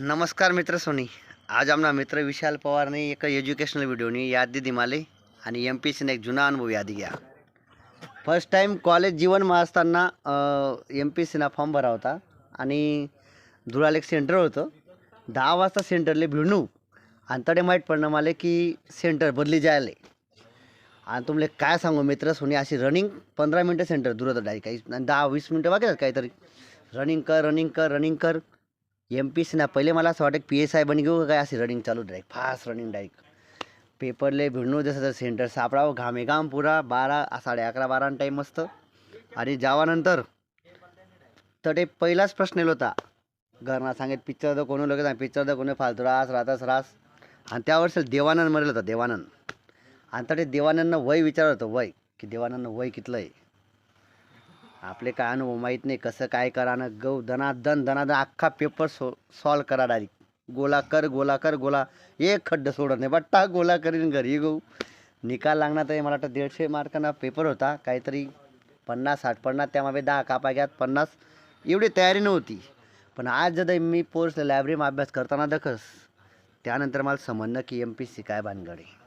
नमस्कार मित्र सोनी. आज आमना मित्र विशाल पवारने एक एज्युकेशनल व्हिडिओनी यादी दिली आणि एम पी सीने एक जुना अनुभव यादी घ्या. फर्स्ट टाईम कॉलेज जीवनमा असताना एम पी सीना फॉर्म भरा होता आणि धुळाला एक सेंटर होतं. दहा वाजता सेंटरले भिडणू. आणि तडे माहीत पडणं मला की सेंटर बदली जायले. आणि तुमले काय सांगू मित्र सोनी अशी रनिंग पंधरा मिनटं सेंटर दूर होतं डायरेक्ट काही दहा वीस मिनटं वागेल काहीतरी. रनिंग कर रनिंग कर रनिंग कर. एम पी सी ना पहिले मला असं वाटतं पी एस आय बन घेऊ काय अशी रनिंग चालू डायरेक्ट फास्ट रनिंग डायरेक्ट पेपरले भिडणू जसं तर सेंटर सापडावं घामेघाम पुरा बारा साडे अकरा बारा टाईम असतं आणि जावानंतर तर ते पहिलाच प्रश्न येलो होता. घरना सांगेल पिक्चर तर कोणी लोक पिक्चर तर कोणी फालतू रास राहतच रास. आणि त्या देवानंद मरेल होता देवानंद. आणि तर ते देवानंदनं वय विचारत होतं वय की देवानंदनं वय कितलं आहे? आपले काय अनुभव माहीत नाही कसं काय करा ना गौ दनादन दनादन अख्खा पेपर सो सॉल्व करा डायरेक्ट गोला कर गोला कर गोला एक खड्डं सोडत नाही बट्टा गोला करीन घरी गहू. निकाल लागणार तर मला वाटतं दीडशे मार्कांना पेपर होता काहीतरी पन्नास साठ पन्नास त्यामध्ये दहा कापा घ्यात पन्नास. एवढी तयारी नव्हती. पण आज जर मी पोर्स लायब्ररीमध्ये अभ्यास करताना दखस त्यानंतर मला समजणं की एम पी सी काय भानगड आहे.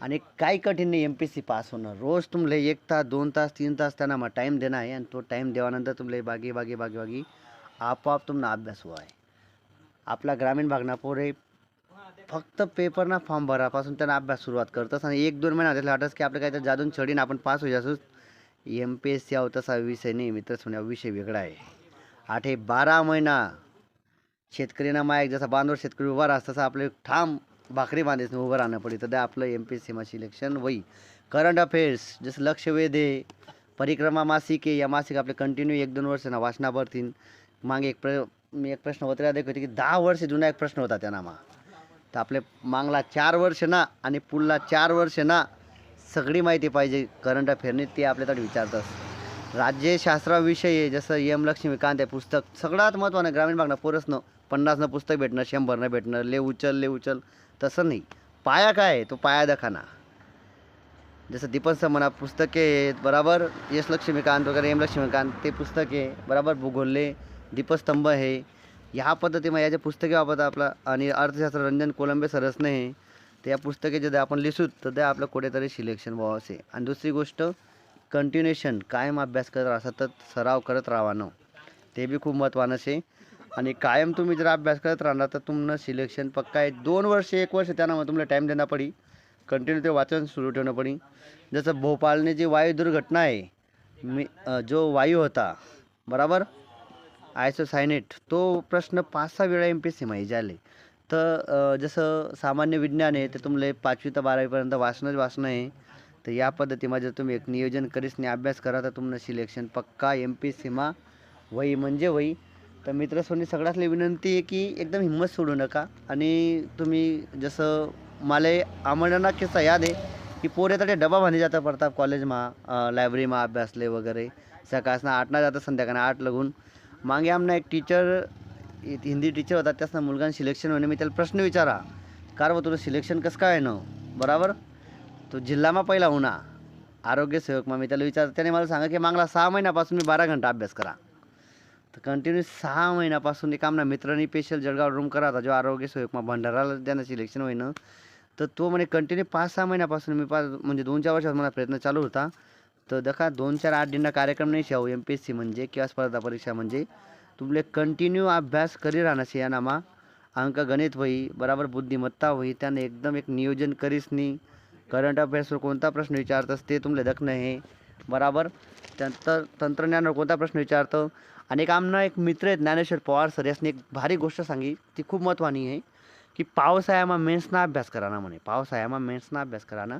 आणि काही कठीण नाही एम पी सी पास होणं रोज तुमले एक तास दोन तास तीन तास त्यांना मग टाईम देणं आहे आणि तो टाईम देवानंतर तुम्हाला बागी बागी बागी बागी आपोआप तुम्हाला अभ्यास व्हाय आहे. आपला ग्रामीण भागना पोरे फक्त पेपरना फॉर्म भरापासून त्यांना अभ्यास सुरुवात करतस आणि एक दोन महिना त्याला वाटस की आपलं काय तर जादून चढीन आपण पास होई असू एम पी एस सी आहो तसा विषय नाही मित्र सोन्या विषय वेगळा आहे. आठ हे बारा महिना शेतकरीना मायक जसा बांधवर शेतकरी उभा राहत तसा आपले ठाम भाकरी बांधेस उभं राहणं पडी तर आपलं एम पी सीमा सिलेक्शन वही करंट अफेअर्स जसं लक्ष वेधे परिक्रमा मासिक आहे या मासिक आपले कंटिन्यू एक दोन वर्ष ना वाचना भरतीन. मागे एक प्र मी एक प्रश्न होता होते की दहा वर्ष जुना एक प्रश्न होता त्यांना मा. तर आपले मागला चार वर्ष ना आणि पुढला चार वर्ष ना सगळी माहिती पाहिजे करंट अफेअरने ते आपल्याकडे विचारतात. राज्यशास्त्राविषयी आहे जसं एम लक्ष्मीकांत आहे पुस्तक सगळ्यात महत्त्वानं ग्रामीण भागनं पोरसनं पन्नासनं पुस्तक भेटणं शंभरनं भेटणं ले उचल ले उचल तसं नाही. पाया काय आहे? तो पाया दखाना. जसं दीपन समना पुस्तके आहेत बराबर? यश लक्ष्मीकांत वगैरे एम लक्ष्मीकांत ते पुस्तके बराबर? भूगोलले दीपस्तंभ हे. ह्या पद्धतीमध्ये याचे पुस्तके वापरतात आपला आणि अर्थशास्त्र रंजन कोलंबे सरसने हे तर या पुस्तके जे आपण लिसूत तर ते आपलं कुठेतरी सिलेक्शन व्हावं असे. आणि दुसरी गोष्ट कंटिन्युएशन कायम अभ्यास करत राहा सतत सराव करत राहावानं ते बी खूप महत्त्वानं आहे आणि कायम तुम्ही जर अभ्यास करत राहणार तर तुमनं सिलेक्शन पक्का आहे. दोन वर्ष एक वर्ष त्यांना मग तुम्हाला टाईम देणं पडी. कंटिन्यू ते वाचन सुरू ठेवणं पडी. जसं भोपाळने जी वायू दुर्घटना आहे मी जो वायू होता बराबर? आयसोसायनेट तो प्रश्न पाच सहा वेळा एम पी एस सीमध्ये झाले. तर जसं सामान्य विज्ञान आहे ते तुमले पाचवी ते बारावीपर्यंत वाचणंच वाचणं आहे. तर या पद्धतीमध्ये जर तुम्ही एक नियोजन करीस नाही अभ्यास करा तर तुमनं सिलेक्शन पक्का एम पी एस सीमा वही म्हणजे वही. तर मित्रसोनी सगळ्यातली विनंती आहे की एकदम हिंमत सोडू नका. आणि तुम्ही जसं मला आम्हाला किस्सा याद आहे की पोरे तर ते डबा बांधे जातं पडतात कॉलेजमा लायब्ररीमा अभ्यासले वगैरे. सकाळसनं आठना जातं संध्याकाळी आठ लागून. मागे आमना एक टीचर हिंदी टीचर होता त्यासनं मुलगान सिलेक्शन होणे मी त्याला प्रश्न विचारा कार व तुला सिलेक्शन कसं काय न बराबर. तो जिल्हामा पहिला होणार. आरोग्य सेवक मग मी त्याला विचार त्याने मला सांगा की मागला सहा महिन्यापासून मी बारा घंटा अभ्यास करा. तर कंटिन्यू सहा महिन्यापासून एक आमना मित्रांनी स्पेशल जळगाव रूम करा होता जो आरोग्य सेवक मग भंडाराला त्यांना सिलेक्शन होईनं. तर तो म्हणे कंटिन्यू पाच सहा महिन्यापासून मी पाच म्हणजे दोन चार वर्षात मला प्रयत्न चालू होता. तर दखा दोन चार आठ दिना कार्यक्रम नाही Shahu M P S C म्हणजे किंवा स्पर्धा परीक्षा म्हणजे. तुमले कंटिन्यू अभ्यास करी राहणार या यानामा अंक गणित होई बराबर बुद्धिमत्ता होई त्याने एकदम एक नियोजन करीस करंट अफेअर्सवर कोणता प्रश्न विचारतस ते तुमले दखणं हे. बराबर? त्यानंतर तंत्रज्ञानावर कोणता प्रश्न विचारतं? आणि एक आमना एक मित्र आहेत ज्ञानेश्वर पवार सर यासने एक भारी गोष्ट सांगी ती खूप महत्त्वानी आहे की पावसाळ्यामा मेन्सना अभ्यास कराना म्हणे. पावसाळ्यामा मेन्सना अभ्यास कराना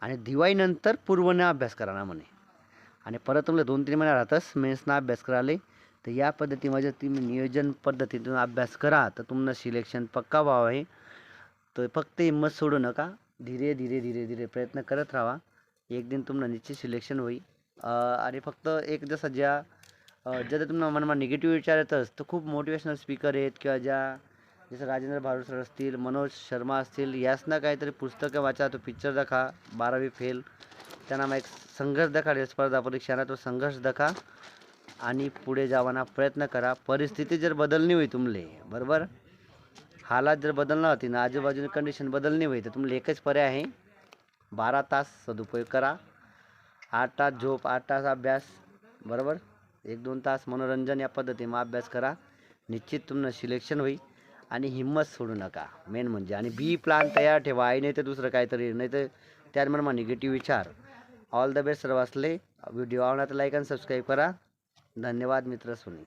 आणि दिवाळीनंतर पूर्वनं अभ्यास कराना म्हणे. आणि परत तुमला दोन तीन महिने राहतच मेन्सना अभ्यास कराले तर या पद्धतीमध्ये तुम्ही नियोजन पद्धतीतून अभ्यास करा तर तुमनं सिलेक्शन पक्का व्हावं आहे तर फक्त हिंमत सोडू नका धीरे धीरे धीरे धीरे प्रयत्न करत राहा. एक दिन तुमनं निश्चित सिलेक्शन होईल. आणि फक्त एक जसं ज्या ज्या तुम्हाला मनमा निगेटिव्ह विचार येतच तर खूप मोटिवेशनल स्पीकर आहेत किंवा ज्या जसं राजेंद्र भारूड सर असतील मनोज शर्मा असतील यासनं काहीतरी पुस्तकं वाचा तो पिक्चर दाखा बारावी फेल त्यांना मग एक संघर्ष दाखा स्पर्धा परीक्षांना तो संघर्ष दाखा आणि पुढे जावाना प्रयत्न करा. परिस्थिती जर बदलणी होई तुमले बरोबर? हालात जर बदलणार होती ना आजूबाजूने कंडिशन बदलणी होई तर तुमले एकच पर्याय आहे. बारा तास सदुपयोग करा. आठ तास झोप आठ तास अभ्यास बरोबर? एक दोन तास मनोरंजन या पद्धतीनं अभ्यास करा. निश्चित तुमनं सिलेक्शन होईल आणि हिंमत सोडू नका. मेन म्हणजे आणि बी प्लान तयार ठेवा. आई नाही तर दुसरं काहीतरी. नाही तर त्याचबरोबर निगेटिव्ह विचार. ऑल द बेस्ट सर्व असले व्हिडिओ आवडला तर लाईक आणि सबस्क्राईब करा. धन्यवाद मित्र सुनी.